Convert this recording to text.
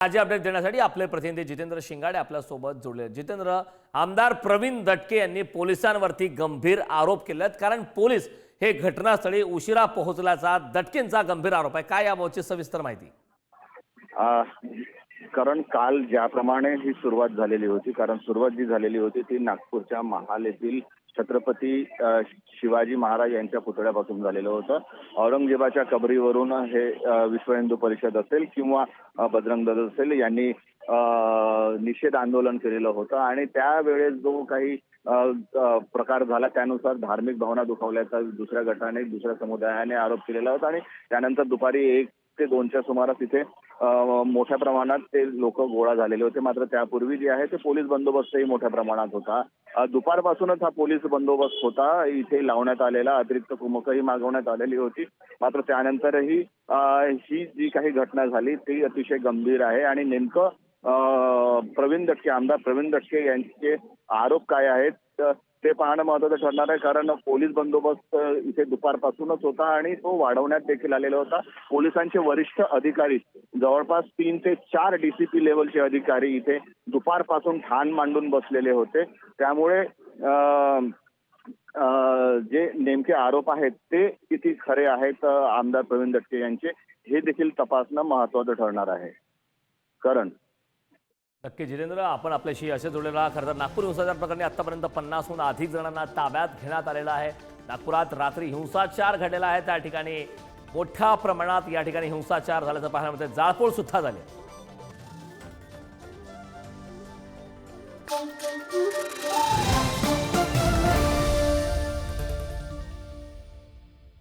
ताजे अपडेट देण्यासाठी आपले प्रतिनिधी जितेंद्र शिंगाडे आपल्यासोबत जोडले जितेंद्र आमदार प्रवीण दटके यांनी पोलिसांवरती गंभीर आरोप केले आहेत कारण पोलीस हे घटनास्थळी उशिरा पोहोचल्याचा दटकेंचा गंभीर आरोप आहे. काय याबाबतची सविस्तर माहिती? कारण काल ज्याप्रमाणे ही सुरुवात झालेली होती कारण सुरुवात जी झालेली होती ती नागपूरच्या महाल येथील छत्रपती शिवाजी महाराज यांच्या पुतळ्यापासून झालेलं होतं. औरंगजेबाच्या कबरीवरून हे विश्व हिंदू परिषद असेल किंवा बजरंग दल असेल यांनी निषेध आंदोलन केलेलं होतं आणि त्यावेळेस जो काही प्रकार झाला त्यानुसार धार्मिक भावना दुखावल्याचा दुसऱ्या गटाने दुसऱ्या समुदायाने आरोप केलेला होता आणि त्यानंतर दुपारी एक ते दोनच्या सुमारास तिथे मोठ्या प्रमाणात ते लोक गोळा झालेले होते. मात्र त्यापूर्वी जे आहे ते पोलीस बंदोबस्तही मोठ्या प्रमाणात होता. दुपारपासूनच हा पोलीस बंदोबस्त होता. इथे लावण्यात आलेला अतिरिक्त कुमकही मागवण्यात आलेली होती. मात्र त्यानंतरही ही जी काही घटना झाली ती अतिशय गंभीर आहे. आणि नेमकं प्रवीण दटके आमदार प्रवीण दटके यांचे आरोप काय आहेत? ते पाहणं महत्वाचं ठरणार आहे. कारण पोलीस बंदोबस्त इथे दुपारपासूनच होता आणि तो वाढवण्यात देखील आलेला होता. पोलिसांचे वरिष्ठ अधिकारी जवळपास तीन ते चार डीसीपी लेवलचे अधिकारी इथे दुपारपासून ठाण मांडून बसलेले होते. त्यामुळे जे नेमके आरोप आहेत ते किती खरे आहेत आमदार प्रवीण दटके यांचे हे देखील तपासणं महत्वाचं ठरणार आहे. करण. नक्की जितेंद्र आपण आपल्याशी असे जोडलेला राहा खरं तर नागपूर हिंसाचार प्रकरणी आतापर्यंत पन्नासहून अधिक जणांना ताब्यात घेण्यात आलेला आहे. नागपुरात रात्री हिंसाचार घडलेला आहे. त्या ठिकाणी मोठ्या प्रमाणात या ठिकाणी हिंसाचार झाल्याचं पाहायला मिळतं जाळपोळ सुद्धा झाली.